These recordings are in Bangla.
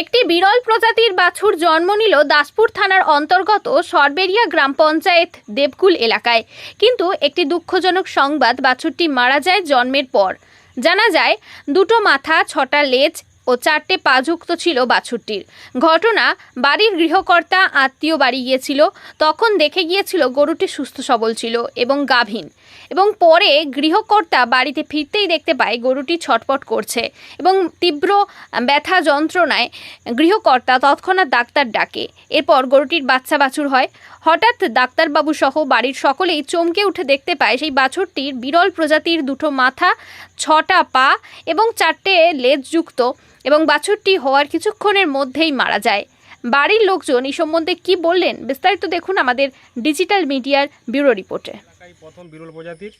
একটি বিরল প্রজাতির বাছুর জন্ম নিল দাসপুর থানার অন্তর্গত সরবেরিয়া গ্রাম পঞ্চায়েত দেবকুল এলাকায়। কিন্তু একটি দুঃখজনক সংবাদ বাছুরটি মারা যায় জন্মের পর। জানা যায়, দুটো মাথা, ছটা লেজ ও চারটে পাযুক্ত ছিল বাছুরটির। ঘটনা, বাড়ির গৃহকর্তা আত্মীয় বাড়ি গিয়েছিল, তখন দেখে গিয়েছিল গরুটি সুস্থ সবল ছিল এবং গাভীন এবং পরে গৃহকর্তা বাড়িতে ফিরতেই দেখতে পায় গরুটি ছটপট করছে এবং তীব্র ব্যথা যন্ত্রণায় গৃহকর্তা তৎক্ষণাৎ ডাক্তার ডাকে। এরপর গরুটির বাচ্চা বাছুর হয়। হঠাৎ ডাক্তারবাবু সহ বাড়ির সকলেই চমকে উঠে দেখতে পায় সেই বাছুরটির বিরল প্রজাতির দুটো মাথা, ছটা পা এবং চারটে লেজযুক্ত এবং বাছুরটি হওয়ার কিছুক্ষণের মধ্যেই মারা যায়। বাড়ির লোকজন এই সম্বন্ধে কি বললেন বিস্তারিত দেখুন আমাদের ডিজিটাল মিডিয়ার ব্যুরো রিপোর্টে। প্রথম বিরল প্রজাতির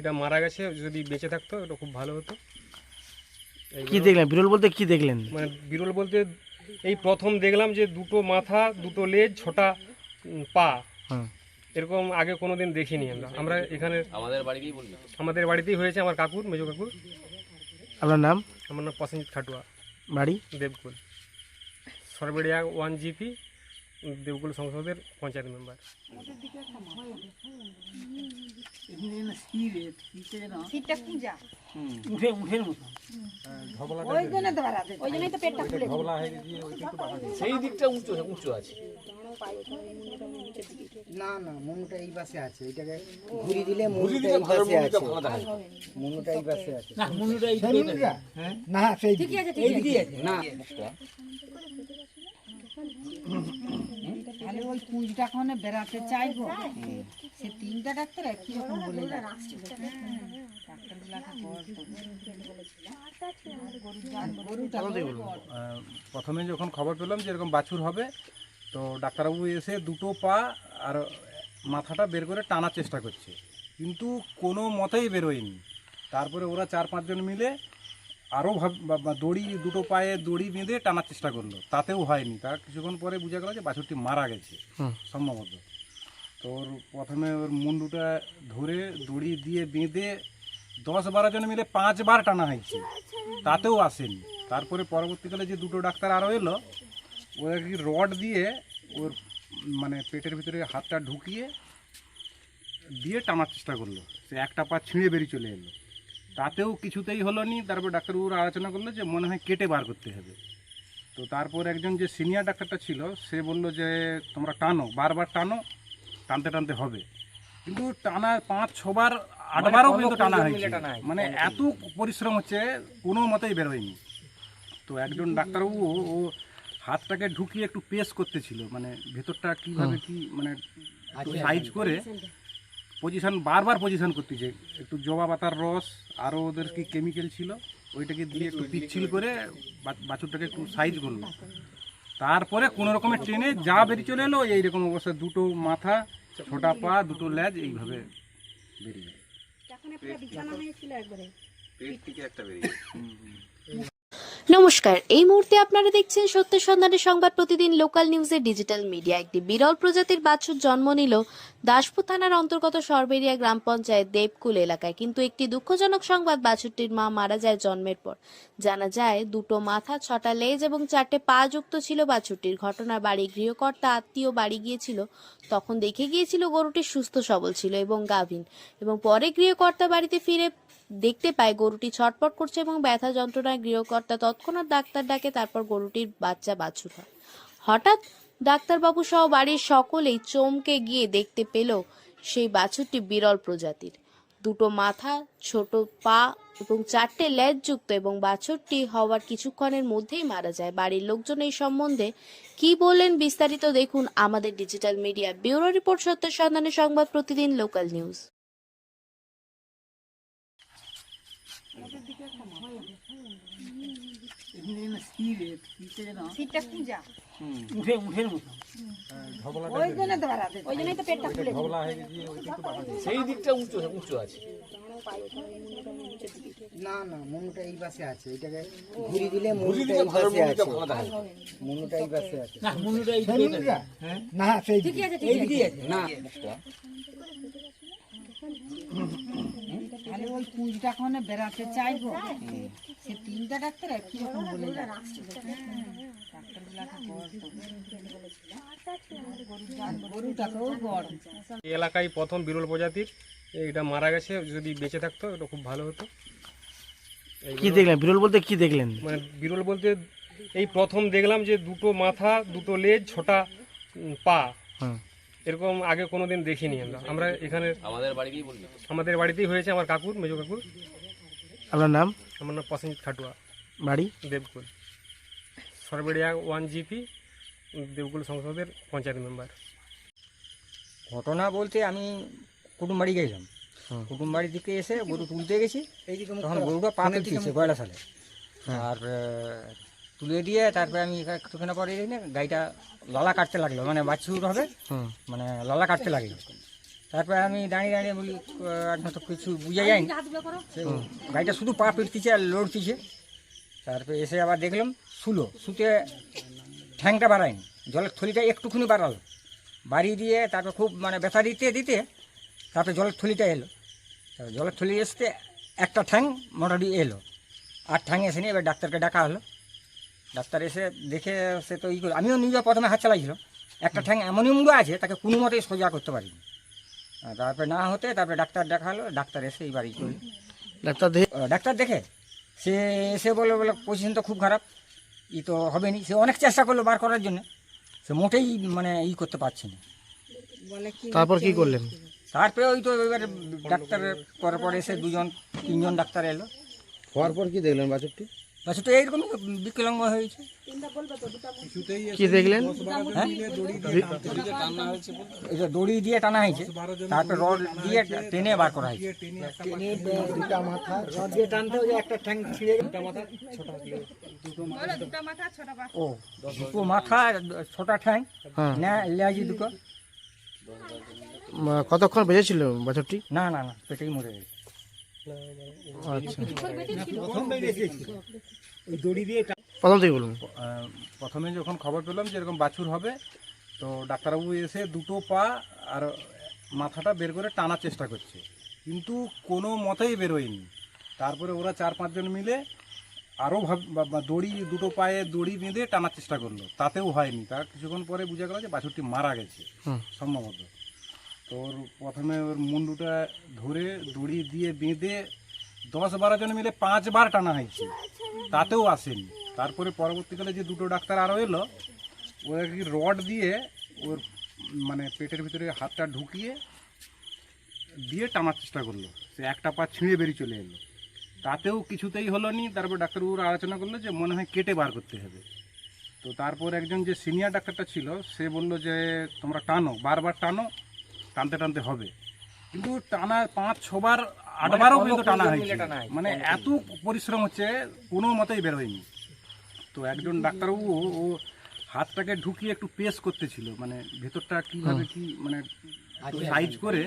এটা মারা গেছে যদি বেঁচে থাকতো এটা খুব ভালো হতো। কি দেখলেন? বিরল বলতে কি দেখলেন? মানে বিরল বলতে এই প্রথম দেখলাম যে দুটো মাথা দুটো লেজ ছোটা পা। এরকম আগে কোনোদিন দেখিনি আমরা। আমরা এখানে আমাদের বাড়িতেই আমাদের বাড়িতেই হয়েছে আমার কাকুর মেজো কাকুর। আপনার নাম? আমার নাম প্রসেনজিৎ খাটুয়া। বাড়ি? দেবকুল। সরবেড়িয়া ওয়ান জিপি দেবকুল সংসদের পঞ্চায়েত মেম্বার। সেই দিকটা উঁচু উঁচু আছে। না না মনুটা এই পাশে আছে। এটাকে ঘুরি দিলে মনুটা এই পাশে আছে। ভালো দেখা। মনুটা এই পাশে আছে। না মনুটা এই না সেই ঠিকই আছে ঠিকই আছে। না। তাহলে ওই কুঁজটা ওখানে বেড়াতে চাইব? সে তিনটা ডাক্তার একই রকম বলে যাচ্ছে। প্রথমে যখন খবর পেলাম যে এরকম বাছুর হবে তো ডাক্তারবাবু এসে দুটো পা আর মাথাটা বের করে টানার চেষ্টা করছে। কিন্তু কোনো মতেই বেরোয়নি। তারপরে ওরা চার পাঁচজন মিলে আরও ভাব দড়ি দুটো পায়ে দড়ি বেঁধে টানার চেষ্টা করল। তাতেও হয়নি। তার কিছুক্ষণ পরে বোঝা গেল যে বাছুরটি মারা গেছে সম্ভবত। তো ওর প্রথমে ওর মুন্ডুটা ধরে দড়ি দিয়ে বেঁধে দশ বারো জন মিলে পাঁচবার টানা হয়েছে। তাতেও আসেনি। তারপরে পরবর্তীকালে যে দুটো ডাক্তার আরও এলো ওরা কি রড দিয়ে ওর মানে পেটের ভিতরে হাতটা ঢুকিয়ে দিয়ে টানার চেষ্টা করল। সে একটা পা ছিঁড়ে বেরিয়ে চলে এলো। তাতেও কিছুতেই হলো নি তারপর ডাক্তারবাবুর আলোচনা করল যে মনে হয় কেটে বার করতে হবে। তো তারপর একজন যে সিনিয়র ডাক্তারটা ছিল, সে বলল যে, তোমরা টানো, বারবার টানো, টানতে টানতে হবে। কিন্তু টানা পাঁচ, ছবার আটবারও কিন্তু টানা হয়েছে। মানে এত পরিশ্রম হচ্ছে কোনো মতেই বেরোয়নি তো একজন ডাক্তারবাবু ও হাতটাকে ঢুকিয়ে একটু পেস করতেছিল মানে ভেতরটা কীভাবে কি মানে সাইজ করে পজিশন বারবার পজিশন করতেছে। একটু জবা পাতার রস আরও ওদের কি কেমিক্যাল ছিল ওইটাকে দিয়ে একটু পিচ্ছিল করে বা- বাছুরটাকে একটু সাইজ করল। তারপরে কোনো রকমের ট্রেনে যা বেরিয়ে চলে এলো এইরকম অবস্থা দুটো মাথা ছোটা পা দুটো ল্যাজ এইভাবে বেরিয়ে নমস্কার এই মুহূর্তে আপনারা দেখছেন সত্য সন্ধানের সংবাদ প্রতিদিন লোকাল নিউজের ডিজিটাল মিডিয়া। একটি বিরল প্রজাতির বাছুর জন্ম নিল দাসপুর থানার অন্তর্গত সরবেরিয়া গ্রাম পঞ্চায়েত দেবকুল এলাকায় কিন্তু একটি দুঃখজনক সংবাদ বাছুরটির মা মারা যায় জন্মের পর। জানা যায়, দুটো মাথা, ছটা লেজ এবং চারটে পা যুক্ত ছিল বাছুরটির। ঘটনা বাড়ি গৃহকর্তা আত্মীয় বাড়ি গিয়েছিল। তখন দেখে গিয়েছিল গরুটি সুস্থ সবল ছিল এবং গাভীন। এবং পরে গৃহকর্তা বাড়িতে ফিরে দেখতে পায়, গরুটি ছটপট করছে এবং ব্যথা যন্ত্রণায় গৃহকর্তা তৎক্ষণাৎ ডাক্তার ডাকে, তারপর গরুটির বাচ্চা বাছুর হয়। হঠাৎ ডাক্তারবাবু সহ বাড়ির সকলেই চমকে গিয়ে দেখতে পেল সেই বাছুরটি বিরল প্রজাতির। দুটো মাথা, ছোট পা এবং চারটে লেজযুক্ত এবং বাছুরটি হওয়ার কিছুক্ষণের মধ্যেই মারা যায়। বাড়ির লোকজন এই সম্বন্ধে কি বললেন বিস্তারিত দেখুন আমাদের ডিজিটাল মিডিয়া ব্যুরো রিপোর্ট সত্যের সন্ধানে সংবাদ প্রতিদিন লোকাল নিউজ। ফুলে সেই দিকটা উঁচু উঁচু আছে। না না মনুটা এই পাশে আছে। এটাকে ঘুরি দিলে মনুটা এই পাশে আছে। মনুটা এই পাশে আছে। না মনুটা এই না সেই ঠিকই আছে ঠিকই আছে। না। তাহলে ওই কুঁজটা ওখানে বেড়াতে চাইব? সে তিনটা ডাক্তার একই রকম বলে এই এলাকায় প্রথম বিরল প্রজাতির এটা মারা গেছে যদি বেঁচে থাকতো এটা খুব ভালো হতো। কি দেখলেন? বিরল বলতে কি দেখলেন? মানে বিরল বলতে এই প্রথম দেখলাম যে দুটো মাথা দুটো লেজ ছোটা পা। এরকম আগে কোনোদিন দেখিনি আমরা। আমরা এখানে আমাদের বাড়িতেই আমাদের বাড়িতেই হয়েছে আমার কাকুর মেজো কাকুর। আপনার নাম? আমার নাম প্রসেনজিৎ খাটুয়া। বাড়ি? দেবকুল। সরবেড়িয়া ওয়ান জিপি দেবকুল সংসদের পঞ্চায়েত মেম্বার। ঘটনা বলতে আমি কুটুম বাড়ি গেছিলাম। হুম। কুটুম বাড়ি থেকে এসে গরু তুলতে গেছি। তখন গরুটা পা পেলতেছে গয়লা সালে। আর তুলে দিয়ে তারপরে আমি একটুখানি পরে না গাড়িটা ললা কাটতে লাগল। মানে বাছুর হবে। মানে ললা কাটতে লাগল। তারপরে আমি দাঁড়িয়ে দাঁড়িয়ে বলি এখন তো কিছু বুঝে যায়নি। গাড়িটা শুধু পা পিটতিছে আর লড়তিছে। তারপরে এসে আবার দেখলাম শুলো শুতে ঠ্যাংটা বাড়ায়নি। জলের থলিটা একটুখানি বাড়ালো। বাড়িয়ে দিয়ে তারপর খুব মানে ব্যথা দিতে দিতে তারপরে জলের থলিটা এলো। তারপর জলের থলি এসতে একটা ঠ্যাং মোটামুটি এলো। আর ঠ্যাং এসে নিয়ে এবার ডাক্তারকে ডাকা হলো। ডাক্তার এসে দেখে সে তো ই করে আমিও নিজে প্রথমে হাত চালাইছিলাম। একটা ঠ্যাং এমনই মুড়ো আছে তাকে কোনো মতেই সোজা করতে পারিনি। তারপরে না হতে তারপরে ডাক্তার দেখাল ডাক্তার এসে এইবার ই করল ডাক্তার দেখে? ডাক্তার দেখে? সে এসে বলে বলে পজিশন তো খুব খারাপ ই তো হবে নি সে অনেক চেষ্টা করল বার করার জন্য সে মোটেই মানে ই করতে পারছে না। তারপর কি করলেন? তারপরে ওই তো এবার ডাক্তার পরে পরে এসে দুজন তিনজন ডাক্তার এলো। হওয়ার পর কি দেখলেন বাছুরটি? বাচ্চা তো এইরকম বিকলাঙ্গ হয়েছে? কি দেখলেন? হ্যাঁ? এই যে দড়ি দিয়ে টানা হয়েছে তারপরে রড দিয়ে টেনে বার করা হয়েছে। ও দুটো মাথা ছোটা ঠ্যাং হ্যাঁ। না লেজি দুটো। কতক্ষণ বেজেছিল বাছুরটি? না না না পেটেই মরে গেছে। আচ্ছা প্রথম থেকে বলুন। প্রথমে যখন খবর পেলাম যে এরকম বাছুর হবে তো ডাক্তারবাবু এসে দুটো পা আর মাথাটা বের করে টানার চেষ্টা করছে। কিন্তু কোনো মতেই বেরোয়নি। তারপরে ওরা চার পাঁচজন মিলে আরও ভাব দড়ি দুটো পায়ে দড়ি বেঁধে টানার চেষ্টা করল। তাতেও হয়নি। তার কিছুক্ষণ পরে বোঝা গেল যে বাছুরটি মারা গেছে সম্ভবত। তো ওর প্রথমে ওর মুন্ডুটা ধরে দড়ি দিয়ে বেঁধে দশ বারো জন মিলে পাঁচবার টানা হয়েছে। তাতেও আসেনি। তারপরে পরবর্তীকালে যে দুটো ডাক্তার আরও এলো ওরা কি রড দিয়ে ওর মানে পেটের ভিতরে হাতটা ঢুকিয়ে দিয়ে টানার চেষ্টা করল। সে একটা পা ছিঁড়ে বেরিয়ে চলে এলো। তাতেও কিছুতেই হলো নি তারপর ডাক্তারবাবুরা আলোচনা করল যে মনে হয় কেটে বার করতে হবে। তো তারপর একজন যে সিনিয়র ডাক্তারটা ছিল, সে বলল যে, তোমরা টানো, বারবার টানো টানতে টানতে হবে। কিন্তু টানা পাঁচ ছবার আটবারও কিন্তু টানা হয়েছে। মানে এত পরিশ্রম হচ্ছে কোনো মতেই বেরোয়নি তো একজন ডাক্তারবাবু ও হাতটাকে ঢুকিয়ে একটু পেস করতেছিল। মানে ভেতরটা কীভাবে কি মানে সাইজ করে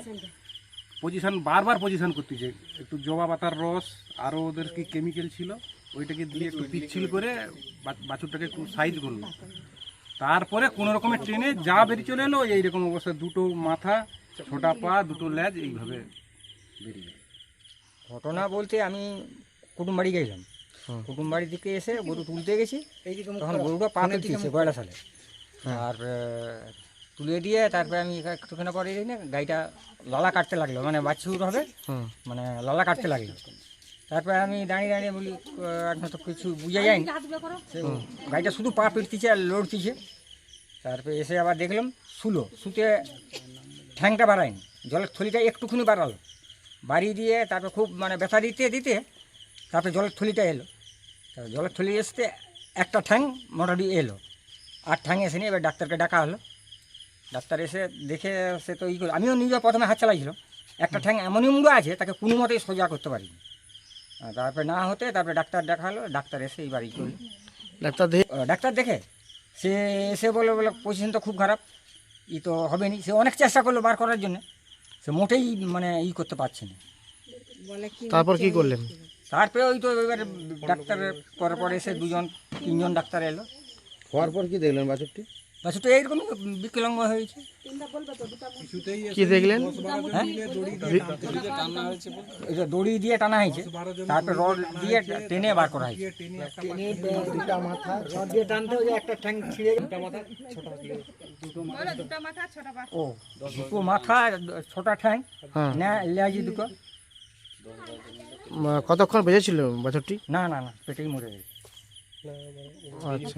পজিশন বারবার পজিশন করতেছে। একটু জবা পাতার রস আরও ওদের কি কেমিক্যাল ছিল ওইটাকে দিয়ে একটু পিচ্ছিল করে বাছুরটাকে একটু সাইজ করল। তারপরে কোনো রকমের ট্রেনে যা বেরিয়ে চলে এলো এইরকম অবস্থা। দুটো মাথা ছোটা পা দুটো লেজ এইভাবে বেরিয়ে ঘটনা বলতে আমি কুটুম বাড়ি গেছিলাম। হুম। কুটুম বাড়ি থেকে এসে গরু তুলতে গেছি। তখন গরুটা পা পেলতেছে গয়লা সালে? আর তুলে দিয়ে তারপরে আমি একটুখানি পরে দিই না গাড়িটা ললা কাটতে লাগল মানে বাছুর হবে। মানে ললা কাটতে লাগল। তারপরে আমি দাঁড়িয়ে দাঁড়িয়ে বলি এখন তো কিছু বুঝে যায়নি। গাড়িটা শুধু পা পিটতিছে আর লড়তিছে। তারপরে এসে আবার দেখলাম শুলো। শুতে ঠ্যাংটা বাড়ায়নি। জলের থলিটা একটুখানি বাড়ালো। বাড়িয়ে দিয়ে তারপর খুব মানে ব্যথা দিতে দিতে তারপরে জলের থলিটা এলো। তারপর জলের থলি এসতে একটা ঠ্যাং মোটামুটি এলো। আর ঠ্যাং এসে নিয়ে এবার ডাক্তারকে ডাকা হলো। ডাক্তার এসে দেখে সে তো ই করে আমিও নিজে প্রথমে হাত চালাইছিলাম। একটা ঠ্যাং এমনই মুড়ো আছে তাকে কোনো মতেই সোজা করতে পারিনি। তারপরে না হতে তারপরে ডাক্তার দেখা হলো ডাক্তার এসে এইবার ই করল। ডাক্তার দেখে ডাক্তার দেখে। সে এসে বলে বলে পজিশন তো খুব খারাপ। ই তো হবে নি সে অনেক চেষ্টা করল বার করার জন্য। সে মোটেই মানে ই করতে পারছে না। তারপর কি করলেন? তারপরে ওই তো এবার ডাক্তার পরে পরে এসে দুজন তিনজন ডাক্তার এলো। হওয়ার পর কি দেখলেন বাছুরটি? বাছুরটা এইরকম বিকলাঙ্গ হয়েছে। কি দেখলেন? হ্যাঁ? এটা দড়ি দিয়ে টানা হয়েছে। তারপর রড দিয়ে টেনে বার করা হয়েছে। ও দুটো মাথা ছোটা ঠ্যাং। হ্যাঁ। না লেজি দুটো। কতক্ষণ বেঁচেছিল বাছরটি? না না না পেটেই মরে গেছে। আচ্ছা।